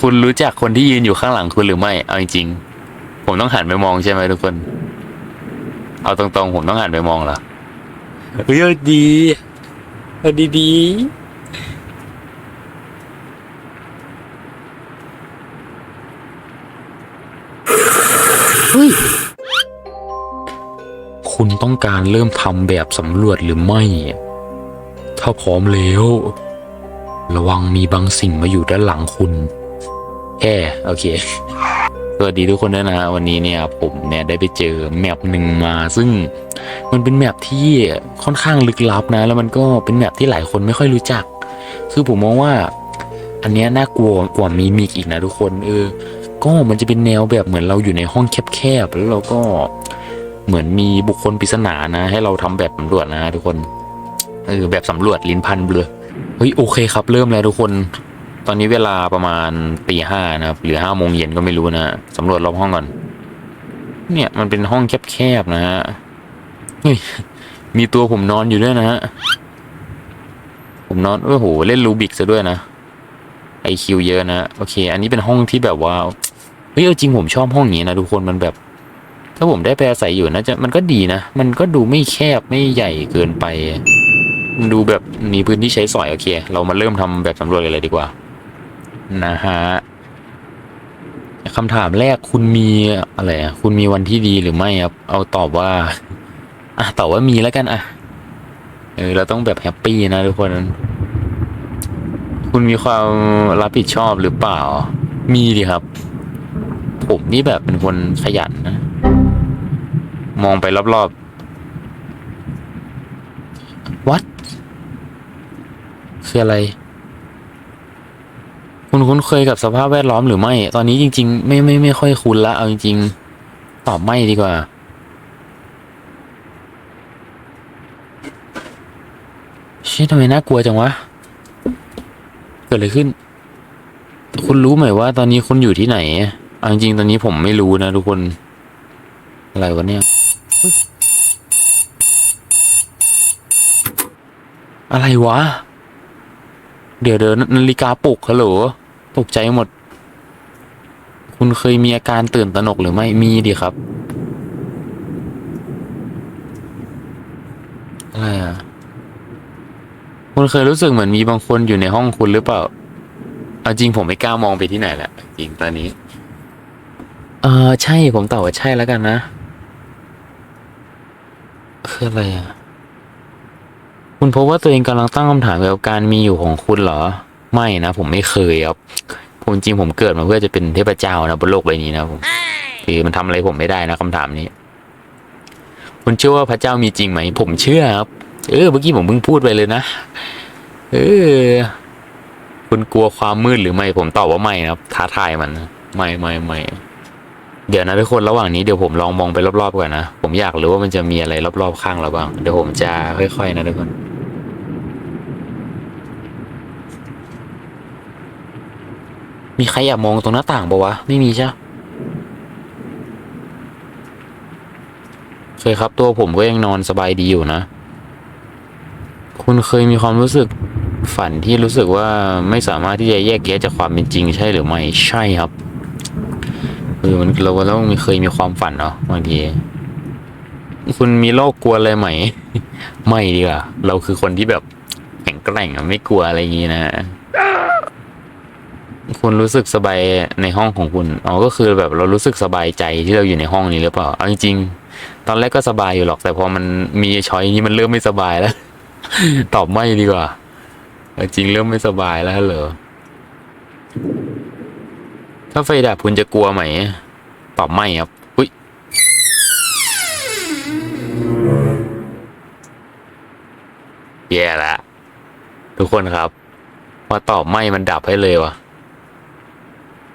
คุณรู้จักคนที่ยืนอยู่ข้างหลังคุณหรือไม่ เอาจริงๆผมต้องหันไปมองใช่ไหมทุกคน เอาตรงๆ ผมต้องหันไปมองเหรอเฮ้ยเอาดีเอาดีๆเฮ้ยคุณต้องการเริ่มทำแบบสำรวจหรือไม่ ถ้าพร้อมแล้ว ระวังมีบางสิ่งมาอยู่ด้านหลังคุณ แอโอเค สวัสดีทุกคนด้วยนะฮะวันนี้เนี่ยผมเนี่ยได้ไปเจอแมปหนึ่งมา ซึ่งมันเป็นแมปที่ค่อนข้างลึกลับนะ แล้วมันก็เป็นแมปที่หลายคนไม่ค่อยรู้จัก คือผมมองว่า อันเนี้ยน่ากลัวกว่ามีมิกอีกนะทุกคนเออ ก็มันจะเป็นแนวแบบเหมือนเราอยู่ในห้องแคบๆแล้วเราก็เหมือนมีบุคคลปริศนานะ ให้เราทำแบบสำรวจนะทุกคนเออแบบสำรวจลิ้นพันเบลอเฮ้ยโอเคครับ เริ่มแล้วทุกคน ตอนนี้เวลาประมาณตีห้านะครับ หรือห้าโมงเย็นก็ไม่รู้นะสำรวจรอบห้องก่อน เนี่ยมันเป็นห้องแคบๆนะฮะมีตัวผมนอนอยู่ด้วยนะฮะ ผมนอนโอ้โหเล่นรูบิกซะด้วยนะไอคิวเยอะนะโอเค อันนี้เป็นห้องที่แบบว่าเฮ้ยจริงผมชอบห้องนี้นะทุกคนมันแบบ ถ้าผมได้ไปอาศัยอยู่นะจะมันก็ดีนะ มันก็ดูไม่แคบไม่ใหญ่เกินไปมันดูแบบมีพื้นที่ใช้สอยโอเค เรามาเริ่มทำแบบสำรวจกันเลยดีกว่า นะฮะคำถามแรกคุณมีอะไรคุณมีวันที่ดีหรือไม่ครับ เอาตอบว่าอะตอบว่ามีแล้วกันอะเออเราต้องแบบแฮปปี้นะทุกคน คุณมีความรับผิดชอบหรือเปล่า มีดิครับ ผมนี่แบบเป็นคนขยันนะ มองไปรอบๆวัดคืออะไร คุณคุ้นเคยกับสภาพแวดล้อมหรือไม่ ตอนนี้จริง ๆ ไม่ไม่ไม่ค่อยคุ้นละ เอาจริงๆ ตอบไม่ดีกว่า เชี่ยทำไมน่ากลัวจังวะ เกิดอะไรขึ้น คุณรู้ไหมว่า ตอนนี้คุณอยู่ที่ไหน เอาจริงๆ ตอนนี้ผมไม่รู้นะทุกคน อะไรวะเนี่ย อะไรวะ เดี๋ยวเดี๋ยวนาฬิกาปลุกฮัลโหล ตกใจหมด คุณเคยมีอาการตื่นตระหนกหรือไม่มีดิครับอะไรอะคุณเคยรู้สึกเหมือนมีบางคนอยู่ในห้องคุณหรือเปล่าเอาจริงผมไม่กล้ามองไปที่ไหนแหละจริงตอนนี้ เออใช่ผมตอบว่าใช่แล้วกันนะคืออะไรอะ คุณพบว่าตัวเองกำลังตั้งคำถามเกี่ยวกับการมีอยู่ของคุณเหรอ ไม่นะผมไม่เคยครับผมจริงผมเกิดมาเพื่อจะเป็นเทพเจ้านะบนโลกใบนี้นะผมคือมันทำอะไรผมไม่ได้นะคำถามนี้ คุณเชื่อว่าพระเจ้ามีจริงไหม ผมเชื่อครับ เออเมื่อกี้ผมเพิ่งพูดไปเลยนะ เออ คุณกลัวความมืดหรือไม่ ผมตอบว่าไม่นะครับ ท้าทายมันนะไม่ไม่ไม่เดี๋ยวนะทุกคนระหว่างนี้เดี๋ยวผมลองมองไปรอบๆก่อนนะ ผมอยากรู้ว่ามันจะมีอะไรรอบๆข้างเราบ้าง เดี๋ยวผมจะค่อยๆนะทุกคน มีใครอยากมองตรงหน้าต่างปะวะ ไม่มีใช่เคยครับตัวผมก็ยังนอนสบายดีอยู่นะ คุณเคยมีความรู้สึกฝันที่รู้สึกว่าไม่สามารถที่จะแยกแยะจากความเป็นจริงใช่หรือไม่ใช่ครับคือมันเราเราเคยมีความฝันเนาะบางทีคุณมีโรคกลัวอะไรไหม ไม่ดีกว่าเราคือคนที่แบบแข็งแกร่งอะไม่กลัวอะไรอย่างงี้นะ คุณรู้สึกสบายในห้องของคุณอ๋อก็คือแบบเรารู้สึกสบายใจที่เราอยู่ในห้องนี้หรือเปล่าเอาจริงๆตอนแรกก็สบายอยู่หรอกแต่พอมันมีช้อยนี้มันเริ่มไม่สบายแล้ว ตอบไม่ดีกว่าจริงเริ่มไม่สบายแล้วเหรอถ้าไฟดับคุณจะกลัวไหมตอบไม่ครับอุ้ยแย่ละทุกคนครับพอตอบไม่มันดับให้เลยวะ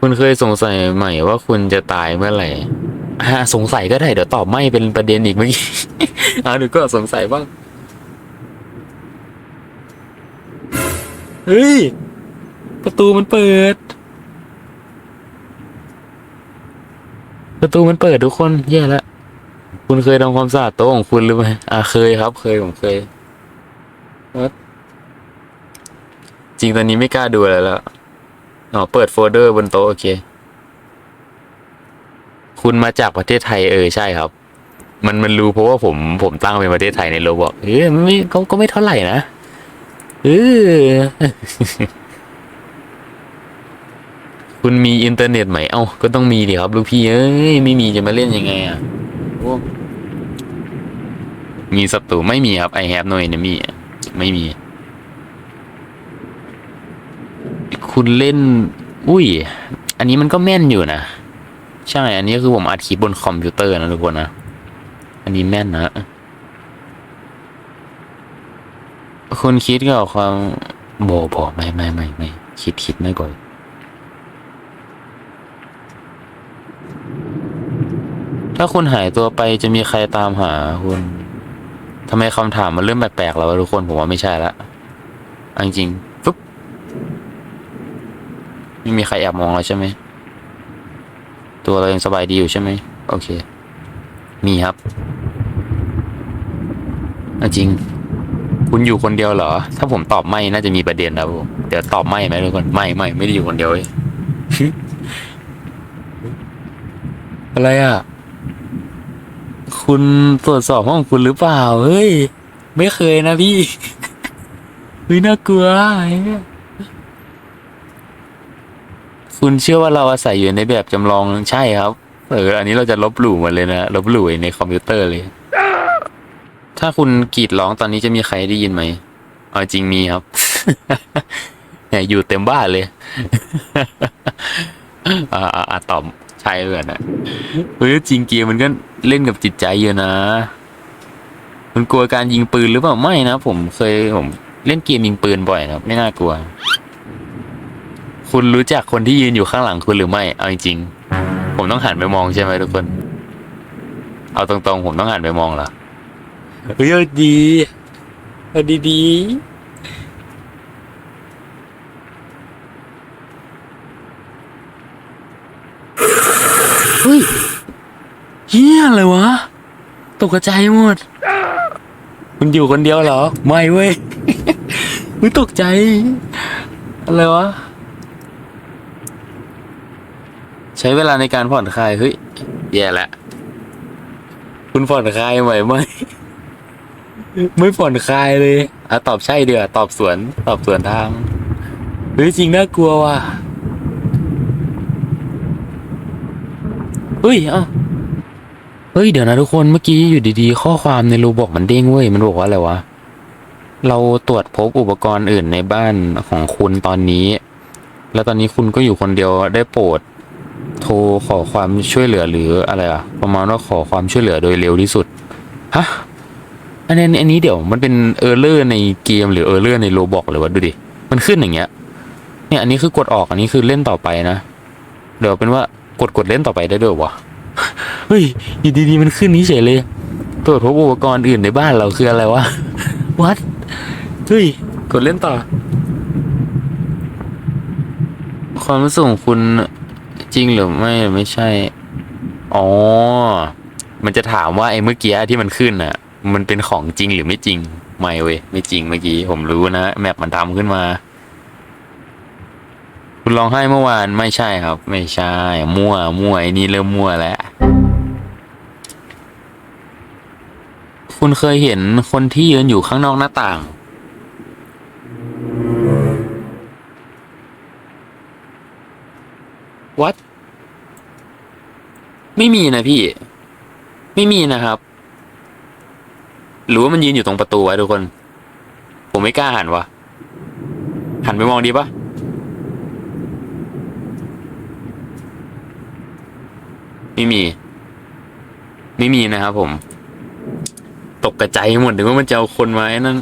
คุณเคยสงสัยไหมว่าคุณจะตายเมื่อไหร่อ่าสงสัยก็ได้เดี๋ยวตอบไม่เป็นประเด็นอีกเมื่อกี้อ่าเดี๋ยวก็สงสัยบ้างเฮ้ย ประตูมันเปิด ประตูมันเปิดทุกคน แย่แล้วคุณเคยทำความสะอาดโต๊ะของคุณหรือไม่อ่าเคยครับ เคยผมเคยจริงตอนนี้ไม่กล้าดูอะไรแล้ว อ๋อเปิดโฟลเดอร์บนโต๊ะโอเค คุณมาจากประเทศไทยเออใช่ครับ มันมันรู้เพราะว่าผมผมตั้งเป็นประเทศไทยในโลบอกเออไม่เขาก็ไม่เท่าไหร่นะเออคุณมีอินเทอร์เน็ตไหม เอ้า ก็ต้องมีดิครับ ลูกพี่ เอ้ย ไม่มีจะมาเล่นยังไงอะมีศัตรูไม่มีครับ I have no enemy ไม่มี คุณเล่น อุ้ย อันนี้มันก็แม่นอยู่นะ ใช่ อันนี้คือผมอัดคลิปบนคอมพิวเตอร์นะทุกคนนะ อันนี้แม่นนะ คุณคิดกับความโบโบไม่ไม่ไม่ไม่คิดคิดไม่ก่อนถ้าคุณหายตัวไปจะมีใครตามหาคุณทำไมคำถามมันเริ่มแปลกๆแล้วทุกคนผมว่าไม่ใช่ละจริง ไม่มีใครแอบมองเราใช่ไหม ตัวเรายังสบายดีอยู่ใช่ไหม โอเค มีครับ จริง คุณอยู่คนเดียวเหรอ ถ้าผมตอบไม่น่าจะมีประเด็นนะผม เดี๋ยวตอบไม่ไหมทุกคน ไม่ไม่ไม่ได้อยู่คนเดียวเว้ยอะไรอะ คุณตรวจสอบห้องคุณหรือเปล่า เฮ้ย ไม่เคยนะพี่เฮ้ยน่ากลัวไอ้ คุณเชื่อว่าเราอาศัยอยู่ในแบบจำลองใช่ครับ เออ อันนี้เราจะลบหลู่หมดเลยนะลบหลู่ในคอมพิวเตอร์เลย ถ้าคุณกรีดร้องตอนนี้จะมีใครได้ยินไหมเอาจริงมีครับเนี่ยอยู่เต็มบ้านเลยอ่าอ่าตอบใช่เลยนะเฮ้ยจริงเกมมันก็เล่นกับจิตใจเยอะนะ มันกลัวการยิงปืนหรือเปล่าไม่นะผมเคยผมเล่นเกมยิงปืนบ่อยนะครับ ไม่น่ากลัว คุณรู้จักคนที่ยืนอยู่ข้างหลังคุณหรือไม่ เอาจริงๆผมต้องหันไปมองใช่ไหมทุกคน เอาตรงๆ ผมต้องหันไปมองเหรอเฮ้ยเอาดีเอาดีๆเฮ้ยเฮียอะไรวะ ตกใจหมด คุณอยู่คนเดียวเหรอ ไม่เว้ยมึงตกใจ อะไรวะ ใช้เวลาในการผ่อนคลายเฮ้ยแย่ละคุณผ่อนคลายไหวไหมไม่ผ่อนคลายเลยอะตอบใช่เดี๋ยวตอบสวน ตอบสวนทางเฮ้ยจริงน่ากลัวว่ะเฮ้ยเอ้าเฮ้ยเดี๋ยวนะทุกคนเมื่อกี้อยู่ดีๆ ข้อความในรูบอกมันเด้งเว้ยมันบอกว่าอะไรวะเราตรวจพบอุปกรณ์อื่นในบ้านของคุณตอนนี้ แล้วตอนนี้คุณก็อยู่คนเดียวได้โปรด ทรขอความช่วยเหลือหรืออะไรอะประมาณว่าขอความช่วยเหลือโดยเร็วที่สุดฮะอันนี้อันนี้เดี๋ยวมันเป็นเออร์เลอร์ในเกมหรือเออร์เลอร์ในโลบอกเลยวะดูดิมันขึ้นอย่างเงี้ย เนี่ยอันนี้คือกดออกอันนี้คือเล่นต่อไปนะเดี๋ยวเป็นว่ากดกดเล่นต่อไปได้ด้วยวะเฮ้ยอยู่ดีๆมันขึ้นนี้เฉยเลยตรวจพบอุปกรณ์อื่นในบ้านเราคืออะไรวะวัดเฮ้ยกดเล่นต่อ ความรู้สึกของคุณ จริงหรือไม่ไม่ใช่ อ๋อ มันจะถามว่าไอ้เมื่อกี้ที่มันขึ้นน่ะ มันเป็นของจริงหรือไม่จริง ไม่เว้ยไม่จริงเมื่อกี้ ผมรู้นะแมปมันทำขึ้นมา คุณร้องไห้เมื่อวานไม่ใช่ครับ ไม่ใช่ มั่ว มั่วไอ้นี่เริ่มมั่วแล้วคุณเคยเห็นคนที่ยืนอยู่ข้างนอกหน้าต่าง วัด ไม่มีนะพี่ ไม่มีนะครับ หรือว่ามันยืนอยู่ตรงประตูวะทุกคน ผมไม่กล้าหันวะหันไปมองดีปะไม่มี ไม่มีนะครับผม ตกกระใจหมดถึงว่ามันจะเอาคนมาไอ้นั่น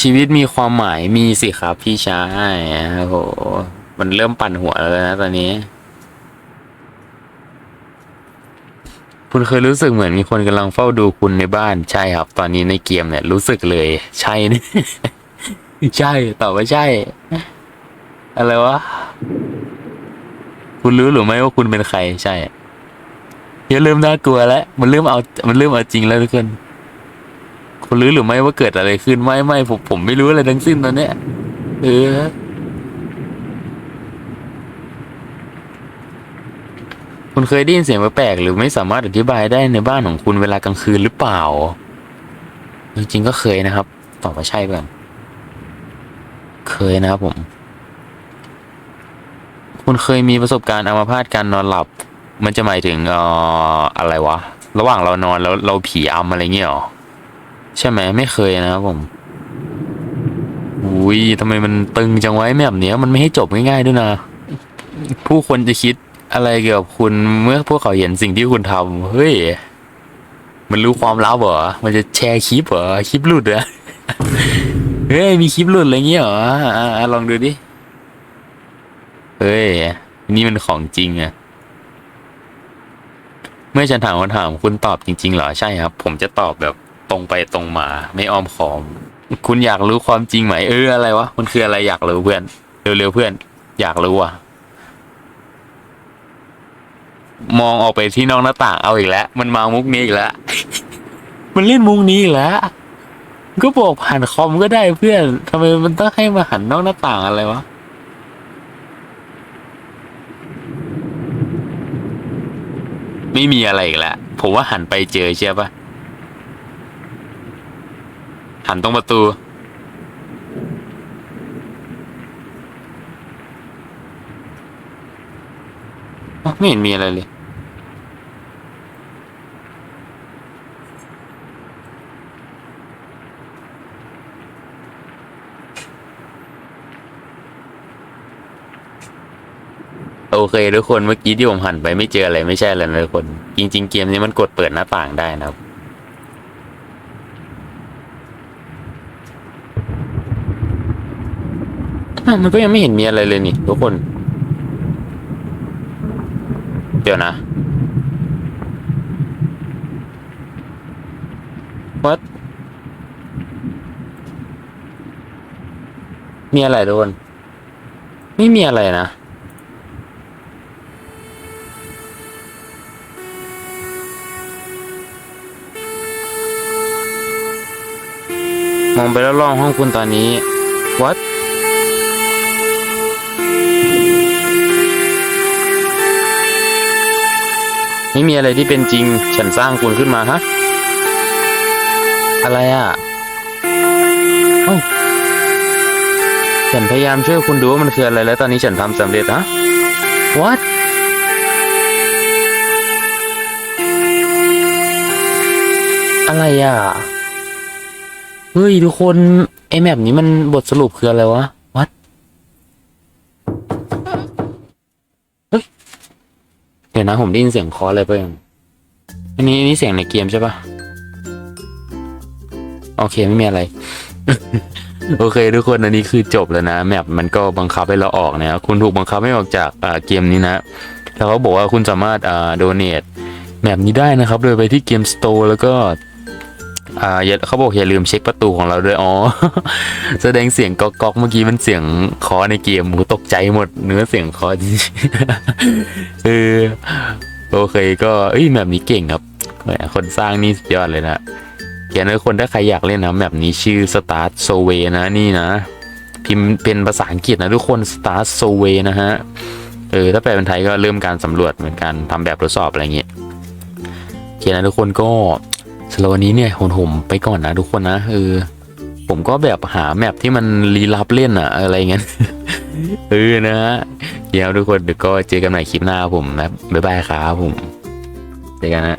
ชีวิตมีความหมายมีสิครับพี่ชายโอ้โห มันเริ่มปั่นหัวแล้วนะตอนนี้ คุณเคยรู้สึกเหมือนมีคนกำลังเฝ้าดูคุณในบ้านใช่ครับ ตอนนี้ในเกมเนี่ยรู้สึกเลย ใช่นี่ใช่ตอบว่าใช่ อะไรวะ คุณรู้หรือไม่ว่าคุณเป็นใครใช่เดี๋ยวเริ่มน่ากลัวแล้ว มันเริ่มเอา มันเริ่มเอาจริงแล้วทุกคนคุณรู้หรือไม่ว่าเกิดอะไรขึ้นไม่ไม่ผมผมไม่รู้อะไรทั้งสิ้นตอนเนี้ยเออ คุณเคยได้ยินเสียงแปลกๆหรือไม่สามารถอธิบายได้ในบ้านของคุณเวลากลางคืนหรือเปล่า จริงๆก็เคยนะครับ ตอบว่าใช่เ่อนเคยนะครับผม คุณเคยมีประสบการณ์อัมาพาตการนอนหลับ มันจะหมายถึงเอ่ออะไรวะ ระหว่างเรานอนแล้วเราผีอำอะไรเงี้ยหรอ ใช่ไหมไม่เคยนะครับผมอุ้ยทำไมมันตึงจังไว้แบบเนี้ยมันไม่ให้จบง่ายๆด้วยนะ ผู้คนจะคิด อะไรเกี่ยวกับคุณเมื่อพวกเขาเห็นสิ่งที่คุณทำเฮ้ย มันรู้ความลับเหรอ มันจะแชร์คลิปเหรอ คลิปหลุดเหรอ เฮ้ย มีคลิปหลุดอะไรเงี้ยเหรออ่าลองดูดิ เฮ้ย นี่มันของจริงอะเมื่อฉันถามคำถามคุณตอบจริง ๆ เหรอ ใช่ครับ ผมจะตอบแบบตรงไปตรงมา ไม่อ้อมค้อม คุณอยากรู้ความจริงไหม เอออะไรวะ มันคืออะไรอยากรู้เพื่อน เร็วๆเพื่อน อยากรู้อะ มองออกไปที่นอกหน้าต่างเอาอีกแล้ว มันมามุกนี้อีกแล้ว มันเล่นมุกนี้อีกแล้ว ก็บอกผ่านคอมก็ได้เพื่อนทำไมมันต้องให้มาหันนอกหน้าต่างอะไรวะไม่มีอะไรอีกแล้วผมว่าหันไปเจอเชื่อปะหันตรงประตู ไม่เห็นมีอะไรเลย เคทุกคนเมื่อกี้ที่ผมหันไปไม่เจออะไรไม่ใช่อะไรนะทุกคน จริง ๆ เกมนี้มันกดเปิดหน้าต่างได้นะครับมันก็ยังไม่เห็นมีอะไรเลยนี่ทุกคน เดี๋ยวนะ what มีอะไรทุกคน ไม่มีอะไรนะ มองไปรอบๆห้องคุณตอนนี้ what ไม่มีอะไรที่เป็นจริง ฉันสร้างคุณขึ้นมาฮะ อะไรอะเอ้าฉันพยายามช่วยคุณดูว่ามันคืออะไรแล้วตอนนี้ฉันทำสำเร็จฮะ what อะไรอะ เฮ้ย ทุกคน ไอแมปนี้มันบทสรุปคืออะไรวะ what เฮ้ย เดี๋ยวนะผมได้ยินเสียงคออะไรไปยังอันนี้อันนี้เสียงในเกมใช่ปะโอเคไม่มีอะไร โอเค ทุกคนอันนี้คือจบแล้วนะ แมปมันก็บังคับให้เราออกนะคุณถูกบังคับให้ออกจากเกมนี้นะแล้วเขาบอกว่าคุณสามารถโดเนทแมปนี้ได้นะครับ โดยไปที่เกมสโตร์แล้วก็ อ่าเขาบอกอย่าลืมเช็คประตูของเราด้วยอ๋อแสดงเสียงก๊อกก๊อกเมื่อกี้มันเสียงคอในเกมกูตกใจหมดเนื้อเสียงคอจริงๆเออโอเคก็เอ้ยแบบนี้เก่งครับคนสร้างนี่สุดยอดเลยนะเขียนไว้คนถ้าใครอยากเล่นนะแบบนี้ชื่อ Start s o w a y นะนี่นะ พิมพ์เป็นภาษาอังกฤษนะทุกคน Start s o w a y นะฮะเออถ้าแปลเป็นไทยก็เริ่มการสำรวจเหมือนกันทำแบบทดสอบอะไรอย่างเงี้ยโอเคนะทุกคนก็ สำหรับวันนี้เนี่ยผมผมไปก่อนนะทุกคนนะเออผมก็แบบหาแมปที่มันรีลับเล่นอะอะไรเงี้ยเออนะฮะเดี๋ยวทุกคนเดี๋ยวก็เจอกันใหม่คลิปหน้าผมนะบ๊ายบายครับผมเจอกันนะ